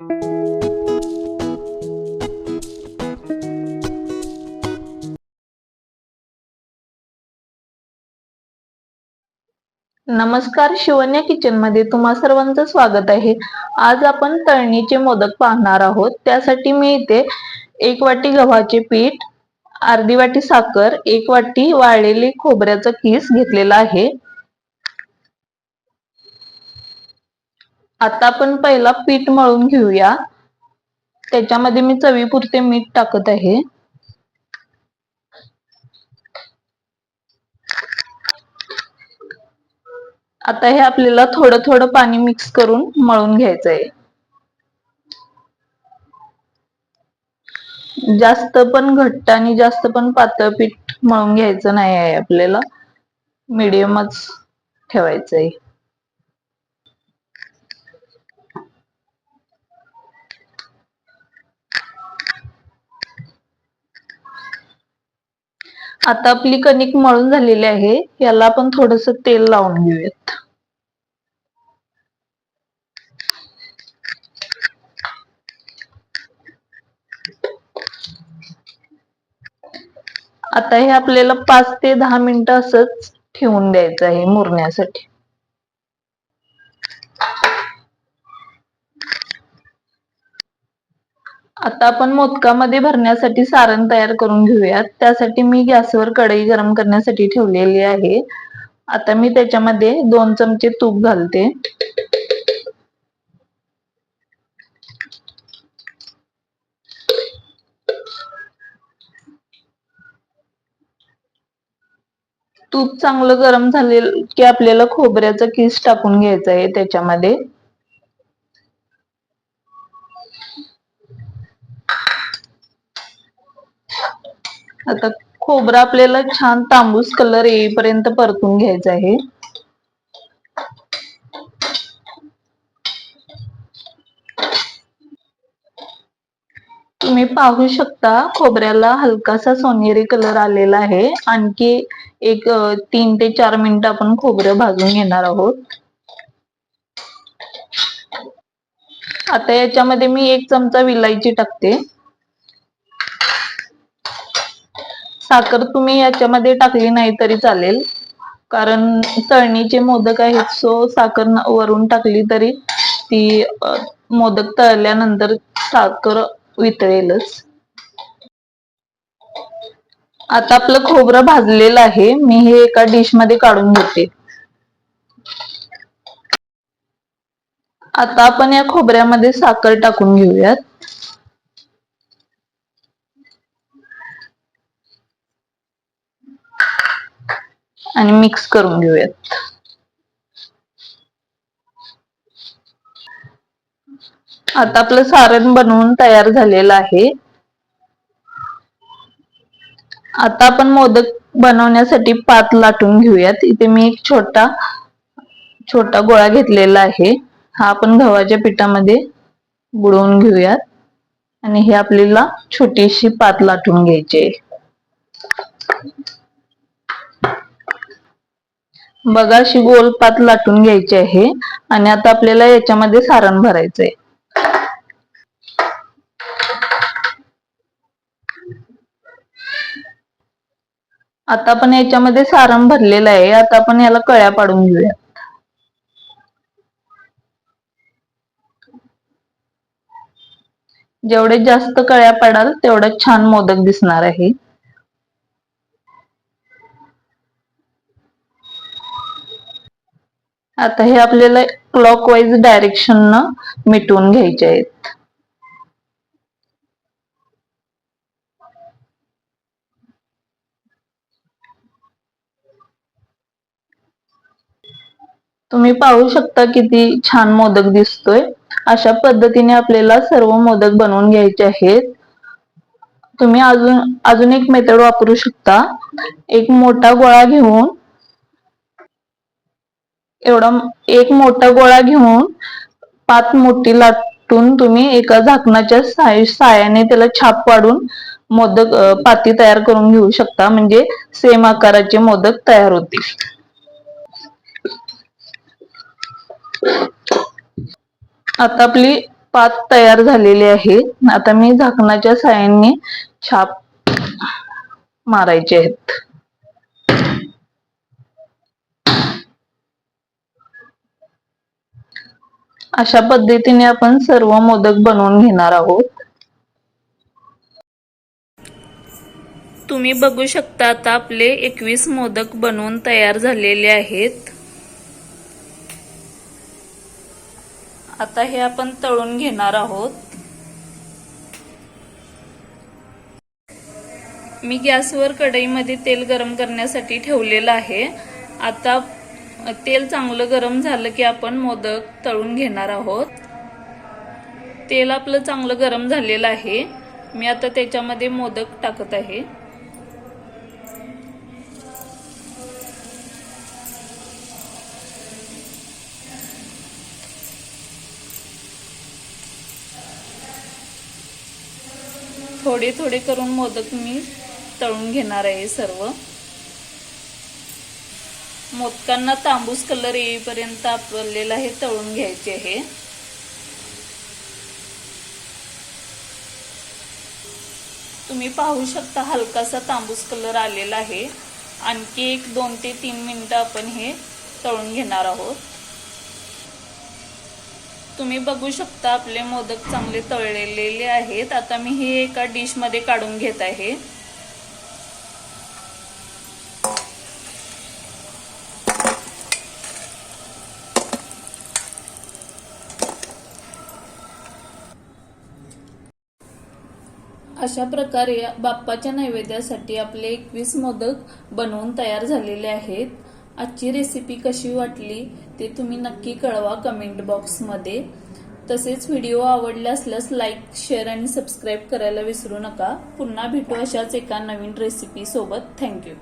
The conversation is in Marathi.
नमस्कार शिवन्या किचनमध्ये तुम्हा सर्वांचं स्वागत आहे. आज आपण तळणीचे मोदक पाहणार आहोत. त्यासाठी मी इथे एक वाटी गव्हाचे पीठ अर्धी वाटी साखर एक वाटी वाळलेले खोबऱ्याचा किस घेतलेला आहे. आता आपण पहिला पीठ मळून घेऊया. त्याच्यामध्ये मी चवीपुरते मीठ टाकत आहे. आता हे आपल्याला थोडं थोडं पाणी मिक्स करून मळून घ्यायचं आहे जास्त पण घट्ट आणि जास्त पण पातळ पीठ मळून घ्यायचं नाही आहे आपल्याला. मिडियमच ठेवायचं आहे आता आपली कणिक मळून झालेली आहे. याला आपण थोडस तेल लावून घेऊयात. आता हे आपल्याला पाच ते दहा मिनिटं असंच ठेवून द्यायचं आहे मुरण्यासाठी. आता आपण मोदकामध्ये भरण्यासाठी सारण तयार करून घेऊयात. त्यासाठी मी गॅसवर कढई गरम करण्यासाठी ठेवलेली आहे. आता मी त्याच्यामध्ये दोन चमचे तूप घालते. तूप चांगलं गरम झाले की आपल्याला खोबऱ्याचा किस टाकून घ्यायचा आहे त्याच्यामध्ये. आता खोबरं आपल्याला छान तांबूस कलर येईपर्यंत परतून घ्यायचं आहे. तुम्ही पाहू शकता खोबऱ्याला हलकासा सोनेरी कलर आलेला आहे. आणखी एक तीन ते चार मिनिट आपण खोबरं भाजून घेणार आहोत. आता याच्यामध्ये मी एक चमचा विलायची टाकते. साखर तुम्ही याच्यामध्ये टाकली नाही तरी चालेल. कारण तळणीचे मोदक आहेत सो साखर वरून टाकली तरी ती मोदक तळल्यानंतर साखर वितळेलच. आता आपलं खोबरं भाजलेलं आहे. मी हे एका डिशमध्ये काढून घेते. आता आपण या खोबऱ्यामध्ये साखर टाकून घेऊयात. आणि मिक्स करून घेऊयात. आता आपलं सारण बनवून तयार झालेलं आहे. आता आपण मोदक बनवण्यासाठी पात लाटून घेऊयात. इथे मी एक छोटा छोटा गोळा घेतलेला आहे. हा आपण गव्हाच्या पिठामध्ये बुडवून घेऊयात. आणि हे आपल्याला छोटीशी पात लाटून घ्यायची बघा अशी गोल पात लाटून घ्यायची आहे आणि आता आपल्याला याच्यामध्ये सारण भरायचंय. आता आपण याच्यामध्ये सारण भरलेलं आहे. आता आपण याला कळ्या पाडून घेऊया. जेवढे जास्त कळ्या पाडाल तेवढं छान मोदक दिसणार आहे. आता हे आपल्याला क्लॉकवाईज डायरेक्शन न मिटवून घ्यायचे आहेत. तुम्ही पाहू शकता किती छान मोदक दिसतोय. अशा पद्धतीने आपल्याला सर्व मोदक बनवून घ्यायचे आहेत. तुम्ही अजून अजून एक मेथड वापरू शकता. एक मोठा गोळा घेऊन एवढा एक मोठा गोळा घेऊन पाच मोठी लाटून तुम्ही एका झाकणाच्या सायाने त्याला छाप पाडून मोदक पाती तयार करून घेऊ शकता. म्हणजे सेम आकाराचे मोदक तयार होतील. आता आपली पात तयार झालेली आहे. आता मी झाकणाच्या साहाय्याने छाप मारायचे आहेत. अशा पद्धतीने आपण सर्व मोदक बनवून घेणार आहोत. तुम्ही बघू शकता आता आपले एकवीस मोदक बनवून तयार झालेले आहेत. आता हे आपण तळून घेणार आहोत. मी गॅसवर कढईमध्ये तेल गरम करण्यासाठी ठेवलेलं आहे. आता तेल चांगलं गरम झालं की आपण मोदक तळून घेणार आहोत. तेल आपलं चांगलं गरम झालेलं आहे. मी आता त्याच्यामध्ये मोदक टाकत आहे. थोडे थोडे करून मोदक मी तळून घेणार आहे सर्व. मोदकांना तांबूस कलर येईपर्यंत आपल्याला हे तळून घ्यायचे आहे. तुम्ही पाहू शकता हलकासा तांबूस कलर आलेला आहे. आणखी एक दोन ते तीन मिनटं आपण हे तळून घेणार आहोत. तुम्ही बघू शकता आपले मोदक चांगले तळलेले आहेत. आता मी हे एका डिशमध्ये काढून घेत आहे. अशा प्रकारे बाप्पाच्या नैवेद्यासाठी आपले एकवीस मोदक बनवून तयार झालेले आहेत. आजची रेसिपी कशी वाटली ते तुम्ही नक्की कळवा कमेंट बॉक्समध्ये तसेच व्हिडिओ आवडले असल्यास लाईक शेअर आणि सबस्क्राईब करायला विसरू नका. पुन्हा भेटू अशाच एका नवीन रेसिपीसोबत थँक्यू